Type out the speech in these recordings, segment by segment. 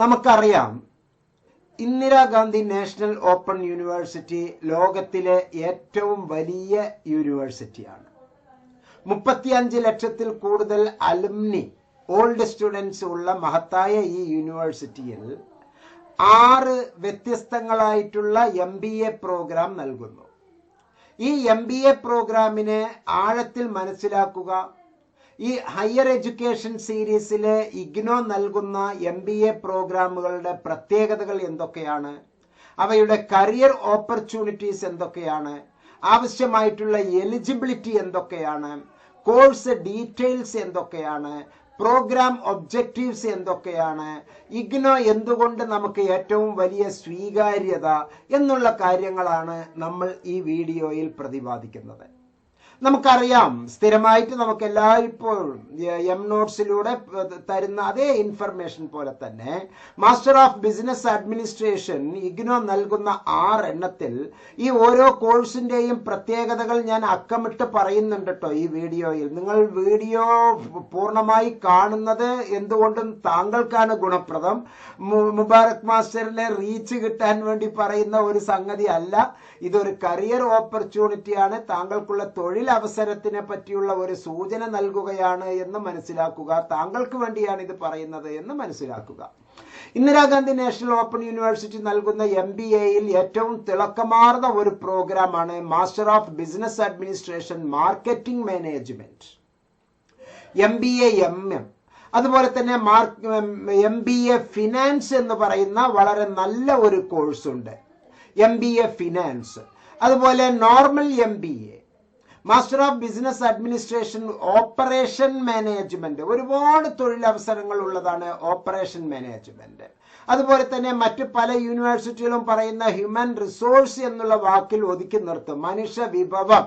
നമുക്കറിയാം. Indira Gandhi national open university ലോകത്തിലെ ഏറ്റവും വലിയ യൂണിവേഴ്സിറ്റിയാണ്. മുപ്പത്തിയഞ്ച് ലക്ഷത്തിൽ കൂടുതൽ അലുമിനി ഓൾഡ് സ്റ്റുഡൻസ് ഉള്ള മഹത്തായ ഈ യൂണിവേഴ്സിറ്റിയിൽ ആറ് വ്യത്യസ്തങ്ങളായിട്ടുള്ള എം ബി എ പ്രോഗ്രാം നൽകുന്നു. ഈ എം ബി എ പ്രോഗ്രാമിനെ ആഴത്തിൽ മനസ്സിലാക്കുക ഈ ഹയർ എഡ്യൂക്കേഷൻ സീരീസിലെ ഇഗ്നോ നൽകുന്ന എം ബി എ പ്രോഗ്രാമുകളുടെ പ്രത്യേകതകൾ എന്തൊക്കെയാണ്? അവയുടെ കരിയർ ഓപ്പർച്യൂണിറ്റീസ് എന്തൊക്കെയാണ്? ആവശ്യമായിട്ടുള്ള എലിജിബിലിറ്റി എന്തൊക്കെയാണ്? കോഴ്സ് ഡീറ്റെയിൽസ് എന്തൊക്കെയാണ്? പ്രോഗ്രാം ഒബ്ജക്റ്റീവ്സ് എന്തൊക്കെയാണ്? ഇഗ്നോ എന്തുകൊണ്ട് നമുക്ക് ഏറ്റവും വലിയ സ്വീകാര്യത എന്നുള്ള കാര്യങ്ങളാണ് നമ്മൾ ഈ വീഡിയോയിൽ പ്രതിപാദിക്കുന്നത്. നമുക്കറിയാം. സ്ഥിരമായിട്ട് നമുക്ക് എല്ലായ്പ്പോഴും എം നോട്ട്സിലൂടെ തരുന്ന അതേ ഇൻഫർമേഷൻ പോലെ തന്നെ master of business administration IGNOU നൽകുന്ന ആറെണ്ണത്തിൽ ഈ ഓരോ കോഴ്സിന്റെയും പ്രത്യേകതകൾ ഞാൻ അക്കമിട്ട് പറയുന്നുണ്ട് കേട്ടോ ഈ വീഡിയോയിൽ. നിങ്ങൾ വീഡിയോ പൂർണമായി കാണുന്നത് എന്തുകൊണ്ടും താങ്കൾക്കാണ് ഗുണപ്രദം. മുബാറക് മാസ്റ്ററിനെ റീച്ച് കിട്ടാൻ വേണ്ടി പറയുന്ന ഒരു സംഗതി അല്ല. ഇതൊരു കരിയർ ഓപ്പർച്യൂണിറ്റിയാണ് താങ്കൾക്കുള്ള തൊഴിൽ അവസരത്തിനെ പറ്റിയുള്ള ഒരു സൂചന നൽകുകയാണ് എന്ന് മനസ്സിലാക്കുക. താങ്കൾക്ക് വേണ്ടിയാണ് ഇത് പറയുന്നത് എന്ന് മനസ്സിലാക്കുക. ഇന്ദിരാഗാന്ധി നാഷണൽ ഓപ്പൺ യൂണിവേഴ്സിറ്റി നൽകുന്ന എം ബി എയിൽ ഏറ്റവും തിളക്കമാർന്ന ഒരു പ്രോഗ്രാമാണ് master of business administration marketing management. M B A M M. അതുപോലെ തന്നെ എം ബി എ ഫിനാൻസ് എന്ന് പറയുന്ന വളരെ നല്ല ഒരു കോഴ്സ് ഉണ്ട് എം ബി എ ഫിനാൻസ്. അതുപോലെ normal M B A. Master of business administration operation management ഒരുപാട് തൊഴിലവസരങ്ങൾ ഉള്ളതാണ് ഓപ്പറേഷൻ മാനേജ്മെന്റ് അതുപോലെ തന്നെ മറ്റ് പല യൂണിവേഴ്സിറ്റികളും പറയുന്ന ഹ്യൂമൻ റിസോഴ്സ് എന്നുള്ള വാക്കിൽ ഒതുക്കി നിർത്തും. മനുഷ്യ വിഭവം.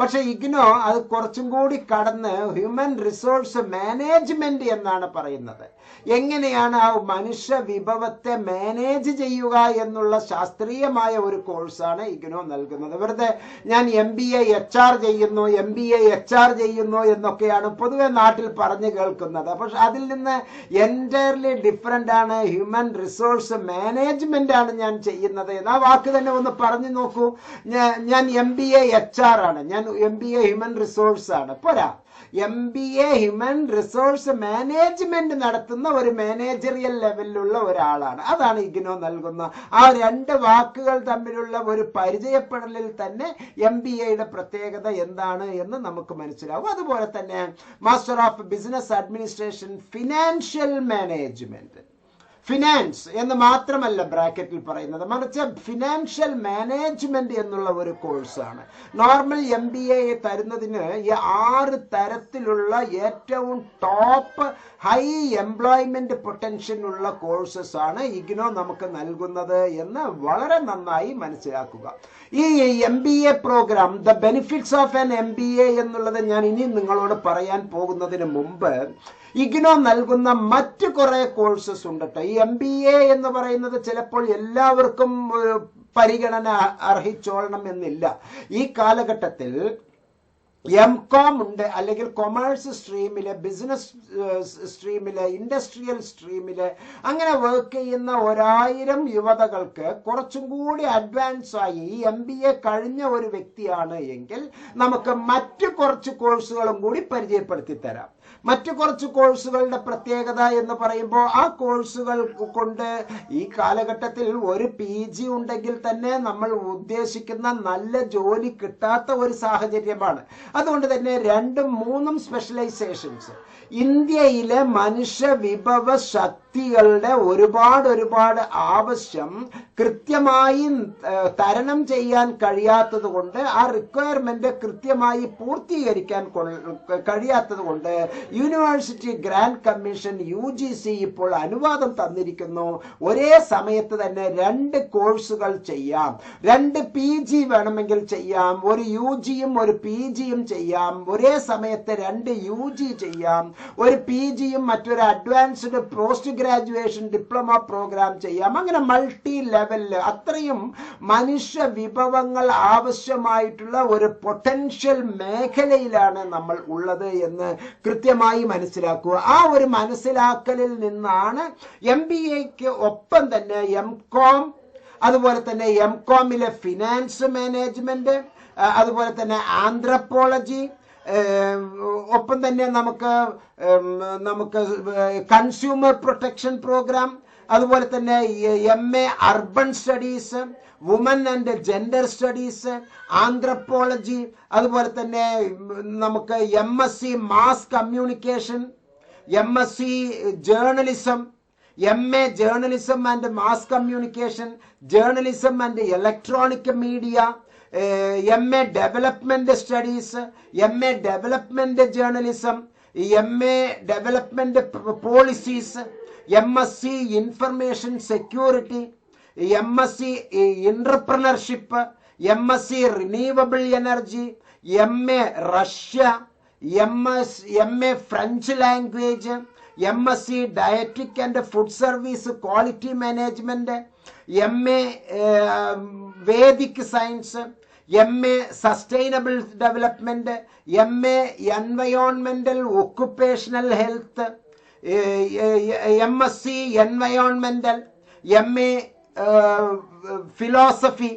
പക്ഷെ ഇഗ്നോ അത് കുറച്ചും കൂടി കടന്ന് ഹ്യൂമൻ റിസോഴ്സ് മാനേജ്മെന്റ് എന്നാണ് പറയുന്നത്. എങ്ങനെയാണ് ആ മനുഷ്യ വിഭവത്തെ മാനേജ് ചെയ്യുക എന്നുള്ള ശാസ്ത്രീയമായ ഒരു കോഴ്സാണ് ഇഗ്നോ നൽകുന്നത്. വെറുതെ ഞാൻ M B A H R ചെയ്യുന്നു M B A H R ചെയ്യുന്നു എന്നൊക്കെയാണ് പൊതുവെ നാട്ടിൽ പറഞ്ഞു കേൾക്കുന്നത്. പക്ഷെ അതിൽ നിന്ന് എന്റയർലി ഡിഫറെന്റ് ആണ്. ഹ്യൂമൻ റിസോഴ്സ് മാനേജ്മെന്റ് ആണ് ഞാൻ ചെയ്യുന്നത്. ആ വാക്ക് തന്നെ ഒന്ന് പറഞ്ഞു നോക്കൂ. ഞാൻ M B A H R ആണ്. ഞാൻ M B A human resource ആണ്. പോരാ. M B A human resource management നടത്തുന്ന ഒരു മാനേജറിയൽ ലെവലിലുള്ള ഒരാളാണ്. അതാണ് ഇഗ്നോ നൽകുന്ന ആ രണ്ട് വാക്കുകൾ തമ്മിലുള്ള ഒരു പരിചയപ്പെടലിൽ തന്നെ എം ബി എയുടെ പ്രത്യേകത എന്താണ് എന്ന് നമുക്ക് മനസ്സിലാവും. അതുപോലെ തന്നെ master of business administration financial management finance എന്ന് മാത്രമല്ല ബ്രാക്കറ്റിൽ പറയുന്നത്. മറിച്ച് ഫിനാൻഷ്യൽ മാനേജ്മെന്റ് എന്നുള്ള ഒരു കോഴ്സാണ് നോർമൽ എം ബി എ തരുന്നതിന് ഈ ആറ് തരത്തിലുള്ള ഏറ്റവും ടോപ്പ് ഹൈ എംപ്ലോയ്മെന്റ് പൊട്ടൻഷ്യൽ ഉള്ള കോഴ്സസ് ആണ് ഇഗ്നോ നമുക്ക് നൽകുന്നത് എന്ന് വളരെ നന്നായി മനസ്സിലാക്കുക. ഈ M B A program the benefits of an M B A എന്നുള്ളത് ഞാൻ ഇനി നിങ്ങളോട് പറയാൻ പോകുന്നതിന് മുമ്പ് ഇഗ്നോ നൽകുന്ന മറ്റ് കുറെ കോഴ്സസ് ഉണ്ട് കേട്ടോ ഈ എം ബി എ എന്ന് പറയുന്നത് ചിലപ്പോൾ എല്ലാവർക്കും പരിഗണന അർഹിച്ചോളണം എന്നില്ല. ഈ കാലഘട്ടത്തിൽ എം കോം ഉണ്ട് അല്ലെങ്കിൽ കൊമേഴ്സ് സ്ട്രീമിലെ ബിസിനസ് സ്ട്രീമിലെ ഇൻഡസ്ട്രിയൽ സ്ട്രീമിലെ അങ്ങനെ വർക്ക് ചെയ്യുന്ന ഒരായിരം യുവതകൾക്ക് കുറച്ചും കൂടി അഡ്വാൻസ് ആയി ഈ എം ബി എ കഴിഞ്ഞ ഒരു വ്യക്തിയാണ് എങ്കിൽ നമുക്ക് മറ്റു കുറച്ച് കോഴ്സുകളും കൂടി പരിചയപ്പെടുത്തി തരാം മറ്റു കുറച്ച് കോഴ്സുകളുടെ പ്രത്യേകത എന്ന് പറയുമ്പോൾ ആ കോഴ്സുകൾ കൊണ്ട് ഈ കാലഘട്ടത്തിൽ ഒരു പി ജി ഉണ്ടെങ്കിൽ തന്നെ നമ്മൾ ഉദ്ദേശിക്കുന്ന നല്ല ജോലി കിട്ടാത്ത ഒരു സാഹചര്യമാണ്. അതുകൊണ്ട് തന്നെ രണ്ടും മൂന്നും സ്പെഷ്യലൈസേഷൻസ് ഇന്ത്യയിലെ മനുഷ്യ വിഭവ ശക്തികളുടെ ഒരുപാട് ഒരുപാട് ആവശ്യം കൃത്യമായി തരണം ചെയ്യാൻ കഴിയാത്തത് കൊണ്ട് ആ റിക്വയർമെന്റ് കൃത്യമായി പൂർത്തീകരിക്കാൻ കഴിയാത്തത് കൊണ്ട് യൂണിവേഴ്സിറ്റി ഗ്രാൻഡ് കമ്മീഷൻ യു ഇപ്പോൾ അനുവാദം തന്നിരിക്കുന്നു. ഒരേ സമയത്ത് തന്നെ രണ്ട് കോഴ്സുകൾ ചെയ്യാം. രണ്ട് പി ജി വേണമെങ്കിൽ ചെയ്യാം. ഒരു യു ജിയും ഒരു പി ജിയും ചെയ്യാം. ഒരേ സമയത്ത് രണ്ട് യു ജി ചെയ്യാം. ഒരു പി ജിയും മറ്റൊരു advanced post graduation diploma program ചെയ്യാം. അങ്ങനെ മൾട്ടി ലെവലിൽ അത്രയും മനുഷ്യ വിഭവങ്ങൾ ആവശ്യമായിട്ടുള്ള ഒരു പൊട്ടൻഷ്യൽ മേഖലയിലാണ് നമ്മൾ ഉള്ളത് എന്ന് കൃത്യമായി മനസ്സിലാക്കുക. ആ ഒരു മനസ്സിലാക്കലിൽ നിന്നാണ് എം ബി എക്ക് ഒപ്പം തന്നെ എം കോം അതുപോലെ തന്നെ എം കോമിലെ ഫിനാൻസ് മാനേജ്മെന്റ് അതുപോലെ തന്നെ ആന്ത്രപ്പോളജി ഒപ്പം തന്നെ നമുക്ക് നമുക്ക് കൺസ്യൂമർ പ്രൊട്ടക്ഷൻ പ്രോഗ്രാം അതുപോലെ തന്നെ M A urban studies women and gender studies anthropology അതുപോലെ തന്നെ നമുക്ക് M S C mass communication M S C journalism M A journalism and mass communication journalism and electronic media M A development studies M A development journalism M A development policies M S C information security M S C entrepreneurship M S C renewable energy M A Russia M S M A French language M S C ഡയറ്റിക് and food service quality management M A Vedic science M A sustainable development M A എൻവയോൺമെന്റൽ occupational health M S C എൻവയോൺമെന്റൽ M A philosophy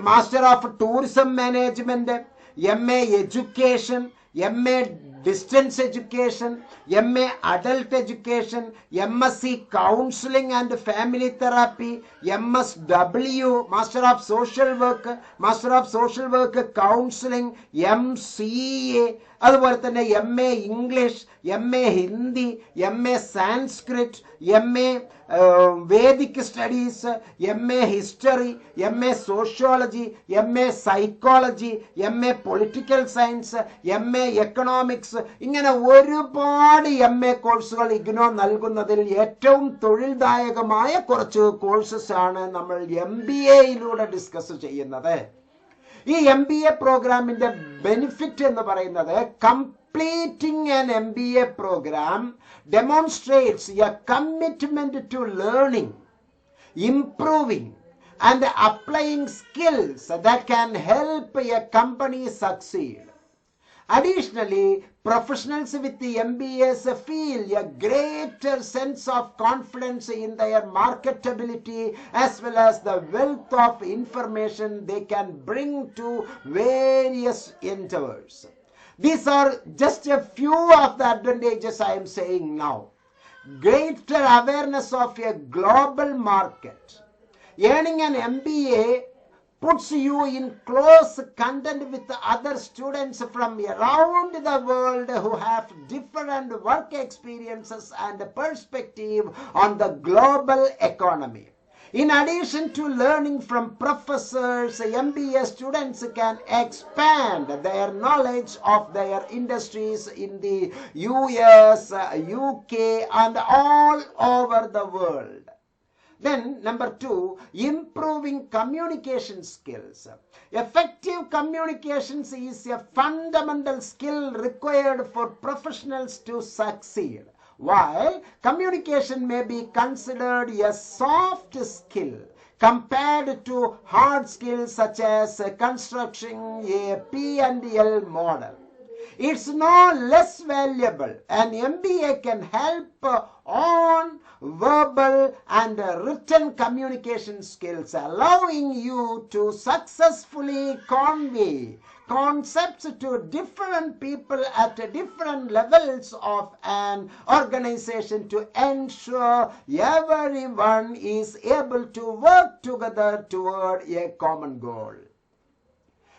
master of tourism management M A education M A distance education, MA adult education, MSc counseling and family therapy, MSW, Master of Social Work, Master of Social Work counseling, MCA, അതുപോലെ തന്നെ M A English M A Hindi M A Sanskrit M A Vedic studies M A history M A sociology M A psychology M A political science M A economics ഇങ്ങനെ ഒരുപാട് M A കോഴ്സുകൾ ഇഗ്നോ നൽകുന്നതിൽ ഏറ്റവും തൊഴിൽദായകമായ കുറച്ച് courses ആണ് നമ്മൾ M B എയിലൂടെ discuss ചെയ്യുന്നത്. ഈ എം ബി എ പ്രോഗ്രാമിന്റെ ബെനിഫിറ്റ് എന്ന് പറയുന്നത് completing an M B A program demonstrates a commitment to learning improving and applying skills that can help a company succeed. Additionally, professionals with the MBAs feel a greater sense of confidence in their marketability as well as the wealth of information they can bring to various endeavors. These are just a few of the advantages I am saying now. Greater awareness of a global market. Earning an MBA puts you in close contact with other students from around the world who have different work experiences and perspective on the global economy. In addition to learning from professors, MBA students can expand their knowledge of their industries in the US, UK, and all over the world. Then, number two, improving communication skills. Effective communications is a fundamental skill required for professionals to succeed. While communication may be considered a soft skill compared to hard skills such as constructing a P&L model. It's no less valuable. An MBA can help on verbal and written communication skills, allowing you to successfully convey concepts to different people at different levels of an organization to ensure everyone is able to work together toward a common goal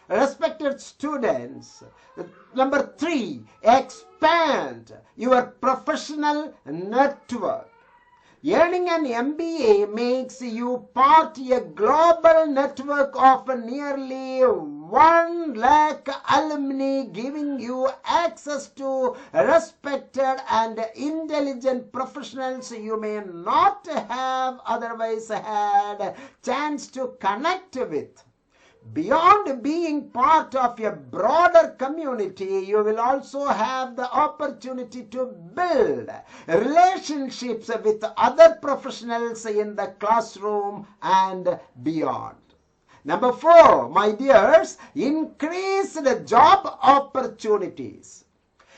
respected students number three expand your professional network Earning an MBA makes you part of a global network of nearly 1 lakh alumni giving you access to respected and intelligent professionals you may not have otherwise had chance to connect with. Beyond being part of a broader community, you will also have the opportunity to build relationships with other professionals in the classroom and beyond. Number four, my dears, increased job opportunities.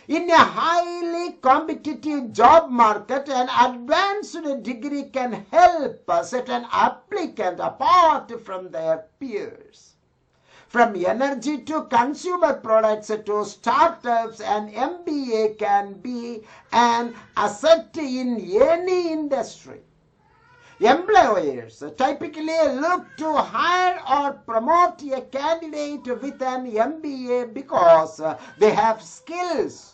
In a highly competitive job market, an advanced degree can help set an applicant apart from their peers. From energy to consumer products to startups, an MBA can be an asset in any industry. Employers typically look to hire or promote a candidate with an MBA because they have skills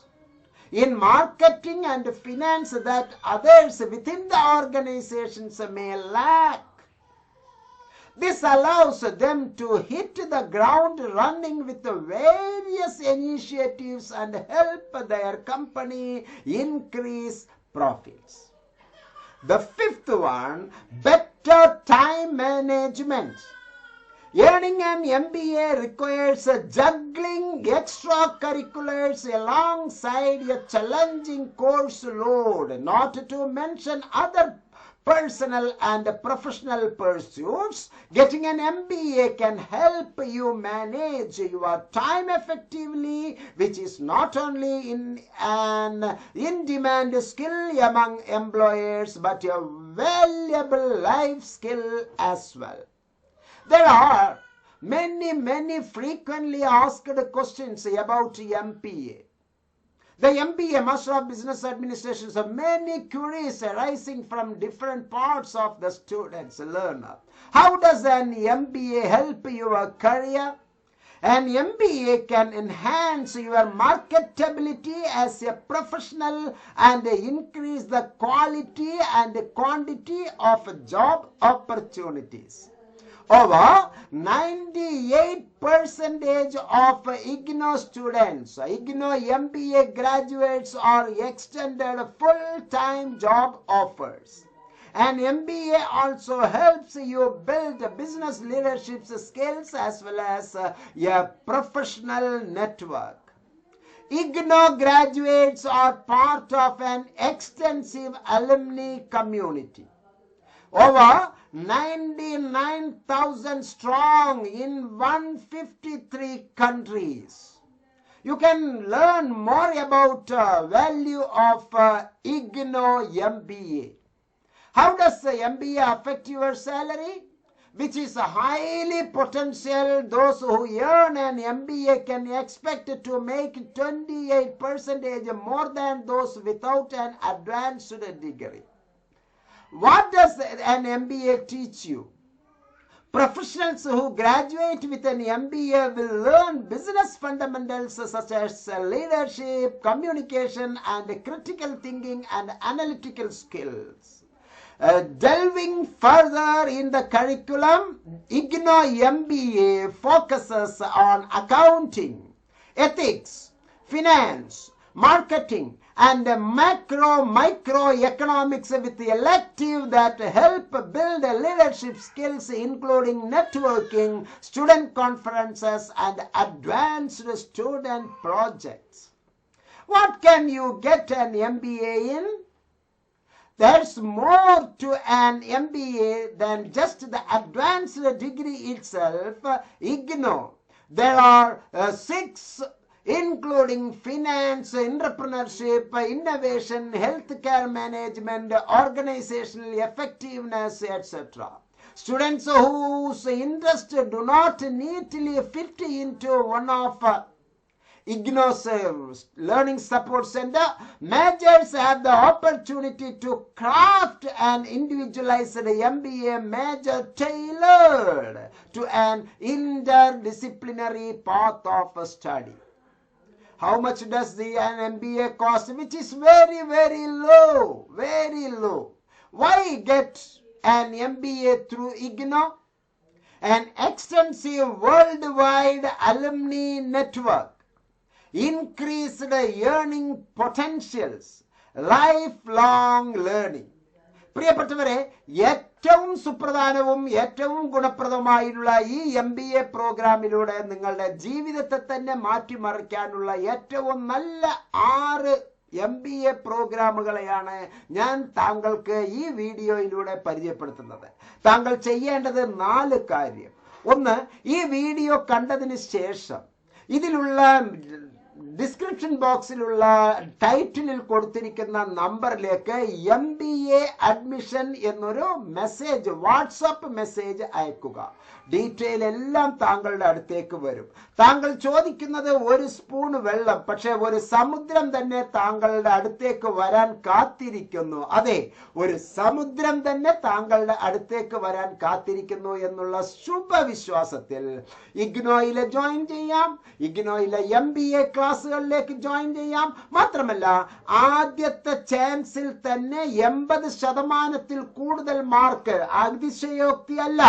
in marketing and finance that others within the organizations may lack. This allows them to hit the ground running with various initiatives and help their company increase profits. The fifth one, better time management. Earning an MBA requires juggling extracurriculars alongside a challenging course load, not to mention other personal and professional pursuits. Getting an MBA can help you manage your time effectively, which is not only in an in-demand skill among employers, but a valuable life skill as well. There are many, many frequently asked questions about MPA. The MBA, Master of Business Administration, so many queries arising from different parts of the student's learner. How does an MBA help your career? An MBA can enhance your marketability as a professional and increase the quality and quantity of job opportunities. Over 98 percentage of IGNO students, IGNO MBA graduates are extended full-time job offers. An MBA also helps you build business leadership skills as well as a professional network. IGNO graduates are part of an extensive alumni community. Over 99,000 strong in 153 countries. You can learn more about uh, value of uh, IGNO MBA. How does the MBA affect your salary? Which is highly potential. Those who earn an MBA can expect to make 28 percentage more than those without an advanced degree. What does an MBA teach you? Professionals who graduate with an MBA will learn business fundamentals such as leadership, communication, and critical thinking and analytical skills. Uh, delving further in the curriculum, IGNO MBA focuses on accounting, ethics, finance, marketing, and the macro microeconomics with the elective that help build leadership skills including networking, student conferences, and advanced student projects. What can you get an MBA in? There's more to an MBA than just the advanced degree itself. IGNO. There are uh, six including finance, entrepreneurship, innovation, healthcare management, organizational effectiveness, etc. Students whose interests do not neatly fit into one of uh, IGNO's Learning Support Center, majors have the opportunity to craft an individualized MBA major tailored to an interdisciplinary path of study. How much does the an MBA cost? Which is very, very low, very low. Why get an MBA through IGNO? An extensive worldwide alumni network increased earning potentials, lifelong learning. പ്രിയപ്പെട്ടവരെ ഏറ്റവും സുപ്രധാനവും ഏറ്റവും ഗുണപ്രദമായിട്ടുള്ള ഈ M B A പ്രോഗ്രാമിലൂടെ നിങ്ങളുടെ ജീവിതത്തെ തന്നെ മാറ്റിമറിക്കാനുള്ള ഏറ്റവും നല്ല ആറ് എം ബി എ പ്രോഗ്രാമുകളെയാണ് ഞാൻ താങ്കൾക്ക് ഈ വീഡിയോയിലൂടെ പരിചയപ്പെടുത്തുന്നത്. താങ്കൾ ചെയ്യേണ്ടത് നാല് കാര്യം. ഒന്ന് ഈ വീഡിയോ കണ്ടതിന് ശേഷം ഇതിലുള്ള ഡിസ്ക്രിപ്ഷൻ ബോക്സിലുള്ള ടൈറ്റിലിൽ കൊടുത്തിരിക്കുന്ന നമ്പറിലേക്ക് എം ബി എ അഡ്മിഷൻ എന്നൊരു മെസ്സേജ് വാട്സപ്പ് മെസ്സേജ് അയക്കുക. ഡീറ്റെയിൽ എല്ലാം താങ്കളുടെ അടുത്തേക്ക് വരും. താങ്കൾ ചോദിക്കുന്നത് ഒരു സ്പൂൺ വെള്ളം പക്ഷെ ഒരു സമുദ്രം തന്നെ താങ്കളുടെ അടുത്തേക്ക് വരാൻ കാത്തിരിക്കുന്നു. അതെ ഒരു സമുദ്രം തന്നെ താങ്കളുടെ അടുത്തേക്ക് വരാൻ കാത്തിരിക്കുന്നു എന്നുള്ള ശുഭവിശ്വാസത്തിൽ ഇഗ്നോയിലെ ജോയിൻ ചെയ്യാം. ഇഗ്നോയിലെ എം ബി എ ക്ലാസ്സുകളിലേക്ക് ജോയിൻ ചെയ്യാം. മാത്രമല്ല ആദ്യത്തെ ചാൻസിൽ തന്നെ എൺപത് ശതമാനത്തിൽ കൂടുതൽ മാർക്ക് അതിശയോക്തി അല്ല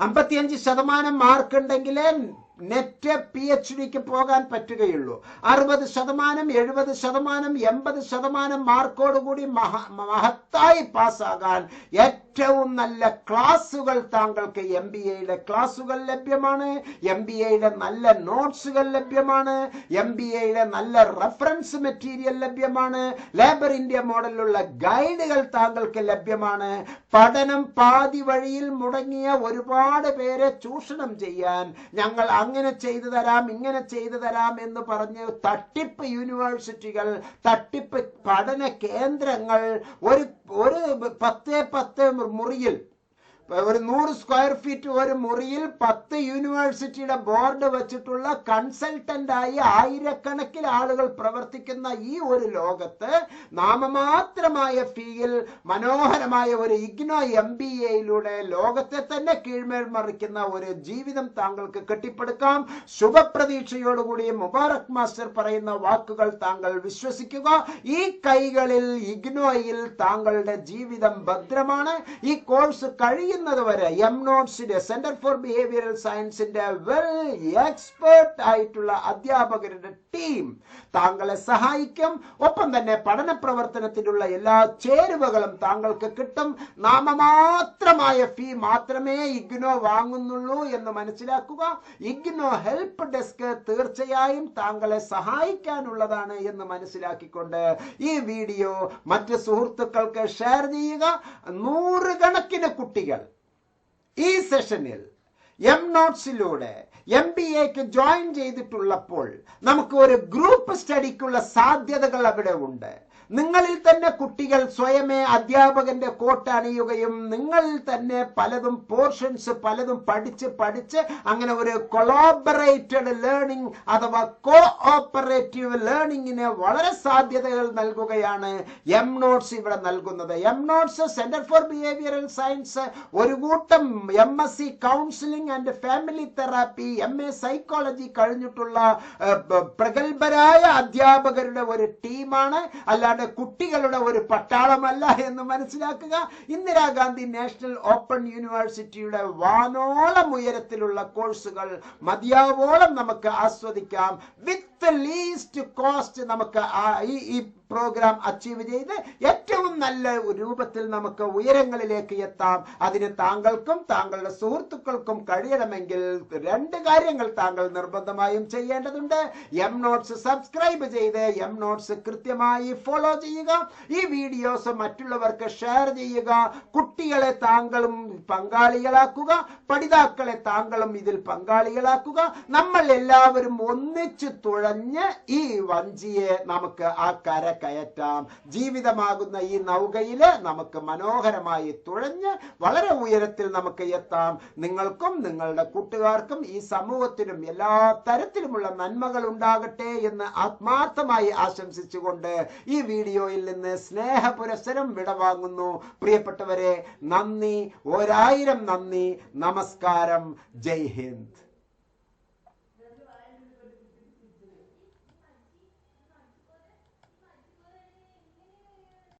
അമ്പത്തിയഞ്ച് ശതമാനം മാർക്ക് ഉണ്ടെങ്കിൽ നെറ്റ് പി എച്ച് ഡിക്ക് പോകാൻ പറ്റുകയുള്ളൂ. അറുപത് ശതമാനം എഴുപത് ശതമാനം എൺപത് ശതമാനം മാർക്കോടുകൂടി മഹ മഹത്തായി പാസ്സാകാൻ ഏറ്റവും നല്ല ക്ലാസുകൾ താങ്കൾക്ക് എം ബി എയുടെ ക്ലാസുകൾ ലഭ്യമാണ്. എം ബി എയുടെ നല്ല നോട്ട്സുകൾ ലഭ്യമാണ്. എം ബി എയുടെ നല്ല റെഫറൻസ് മെറ്റീരിയൽ ലഭ്യമാണ്. ലേബർ ഇന്ത്യ മോഡലിലുള്ള ഗൈഡുകൾ താങ്കൾക്ക് ലഭ്യമാണ്. പഠനം പാതി വഴിയിൽ മുടങ്ങിയ ഒരുപാട് പേരെ ചൂഷണം ചെയ്യാൻ ഞങ്ങൾ അങ്ങനെ ചെയ്തു തരാം ഇങ്ങനെ ചെയ്തു തരാം എന്ന് പറഞ്ഞ് തട്ടിപ്പ് യൂണിവേഴ്സിറ്റികൾ തട്ടിപ്പ് പഠന കേന്ദ്രങ്ങൾ ഒരു ഒരു പത്ത് പത്ത് മുറിയിൽ ഒരു നൂറ് സ്ക്വയർ ഫീറ്റ് ഒരു മുറിയിൽ പത്ത് യൂണിവേഴ്സിറ്റിയുടെ ബോർഡ് വെച്ചിട്ടുള്ള കൺസൾട്ടന്റായി ആയിരക്കണക്കിന് ആളുകൾ പ്രവർത്തിക്കുന്ന ഈ ഒരു ലോകത്ത് നാമമാത്രമായ ഫീയിൽ മനോഹരമായ ഒരു ഇഗ്നോ എം ബി എയിലൂടെ ലോകത്തെ തന്നെ കീഴ്മേൽ മറിക്കുന്ന ഒരു ജീവിതം താങ്കൾക്ക് കെട്ടിപ്പടുക്കാം. ശുഭപ്രതീക്ഷയോടുകൂടി മുബാറക് മാസ്റ്റർ പറയുന്ന വാക്കുകൾ താങ്കൾ വിശ്വസിക്കുക. ഈ കൈകളിൽ ഇഗ്നോയിൽ താങ്കളുടെ ജീവിതം ഭദ്രമാണ്. ഈ കോഴ്സ് കഴിയുന്നത് വരെ എം നോട്ട്സിന്റെ സെന്റർ ഫോർ ബിഹേവിയറൽ സയൻസിന്റെ വെൽ എക്സ്പേർട്ട് ആയിട്ടുള്ള അധ്യാപകരുടെ ടീം താങ്കളെ സഹായിക്കും. ഒപ്പം തന്നെ പഠന പ്രവർത്തനത്തിനുള്ള എല്ലാ ചേരുവകളും താങ്കൾക്ക് കിട്ടും. നാമമാത്രമായ ഫീ മാത്രമേ ഇഗ്നോ വാങ്ങുന്നുള്ളൂ എന്ന് മനസ്സിലാക്കുക. ഇഗ്നോ ഹെൽപ്പ് ഡെസ്ക് തീർച്ചയായും താങ്കളെ സഹായിക്കാനുള്ളതാണ് എന്ന് മനസ്സിലാക്കിക്കൊണ്ട് ഈ വീഡിയോ മറ്റ് സുഹൃത്തുക്കൾക്ക് ഷെയർ ചെയ്യുക. നൂറുകണക്കിന് കുട്ടികൾ ഈ സെഷനിൽ എം നോട്ട്സിലൂടെ എം ബി എക്ക് ജോയിൻ ചെയ്തിട്ടുള്ളപ്പോൾ നമുക്ക് ഒരു ഗ്രൂപ്പ് സ്റ്റഡിക്കുള്ള സാധ്യതകൾ അവിടെ ഉണ്ട്. നിങ്ങളിൽ തന്നെ കുട്ടികൾ സ്വയമേ അധ്യാപകന്റെ കോട്ട് അണിയുകയും നിങ്ങളിൽ തന്നെ പലതും പോർഷൻസ് പലതും പഠിച്ച് പഠിച്ച് അങ്ങനെ ഒരു കൊളോബറേറ്റഡ് ലേണിംഗ് അഥവാ കോ ഓപ്പറേറ്റീവ് ലേണിംഗിന് വളരെ സാധ്യതകൾ നൽകുകയാണ് എം നോട്ട്സ് ഇവിടെ നൽകുന്നത്. M notes centre for behavioural science ഒരു കൂട്ടം M S C counselling and family therapy M A psychology കഴിഞ്ഞിട്ടുള്ള പ്രഗത്ഭരായ അധ്യാപകരുടെ ഒരു ടീമാണ് അല്ലാണ്ട് കുട്ടികളുടെ ഒരു പട്ടാളമല്ല എന്ന് മനസ്സിലാക്കുക. ഇന്ദിരാഗാന്ധി നാഷണൽ ഓപ്പൺ യൂണിവേഴ്സിറ്റിയുടെ വാനോളം ഉയരത്തിലുള്ള കോഴ്സുകൾ മതിയാവോളം നമുക്ക് ആസ്വദിക്കാം. വിത്ത് ലീസ്റ്റ് കോസ്റ്റ് നമുക്ക് ഈ ഈ പ്രോഗ്രാം അച്ചീവ് ചെയ്ത് ഏറ്റവും നല്ല രൂപത്തിൽ നമുക്ക് ഉയരങ്ങളിലേക്ക് എത്താം. അതിന് താങ്കൾക്കും താങ്കളുടെ സുഹൃത്തുക്കൾക്കും കഴിയണമെങ്കിൽ രണ്ട് കാര്യങ്ങൾ താങ്കൾ നിർബന്ധമായും ചെയ്യേണ്ടതുണ്ട്. എം നോട്ട്സ് സബ്സ്ക്രൈബ് ചെയ്ത് എം നോട്ട്സ് കൃത്യമായി ഫോളോ ചെയ്യുക. ഈ വീഡിയോസ് മറ്റുള്ളവർക്ക് ഷെയർ ചെയ്യുക. കുട്ടികളെ താങ്കളും പങ്കാളികളാക്കുക. പഠിതാക്കളെ താങ്കളും ഇതിൽ പങ്കാളികളാക്കുക. നമ്മൾ എല്ലാവരും ഒന്നിച്ചു തുഴഞ്ഞ് ഈ വഞ്ചിയെ നമുക്ക് ആ കര കയറ്റാം. ജീവിതമാകുന്ന ഈ നൗകയിൽ നമുക്ക് മനോഹരമായി തുഴഞ്ഞ് വളരെ ഉയരത്തിൽ നമുക്ക് എത്താം. നിങ്ങൾക്കും നിങ്ങളുടെ കൂട്ടുകാർക്കും ഈ സമൂഹത്തിനും എല്ലാ തരത്തിലുമുള്ള നന്മകൾ ഉണ്ടാകട്ടെ എന്ന് ആത്മാർത്ഥമായി ആശംസിച്ചുകൊണ്ട് ഈ വീഡിയോയിൽ നിന്ന് സ്നേഹ പുരസ്സരം വിടവാങ്ങുന്നു. പ്രിയപ്പെട്ടവരെ നന്ദി. ഒരായിരം നന്ദി. നമസ്കാരം. ജയ് ഹിന്ദ്.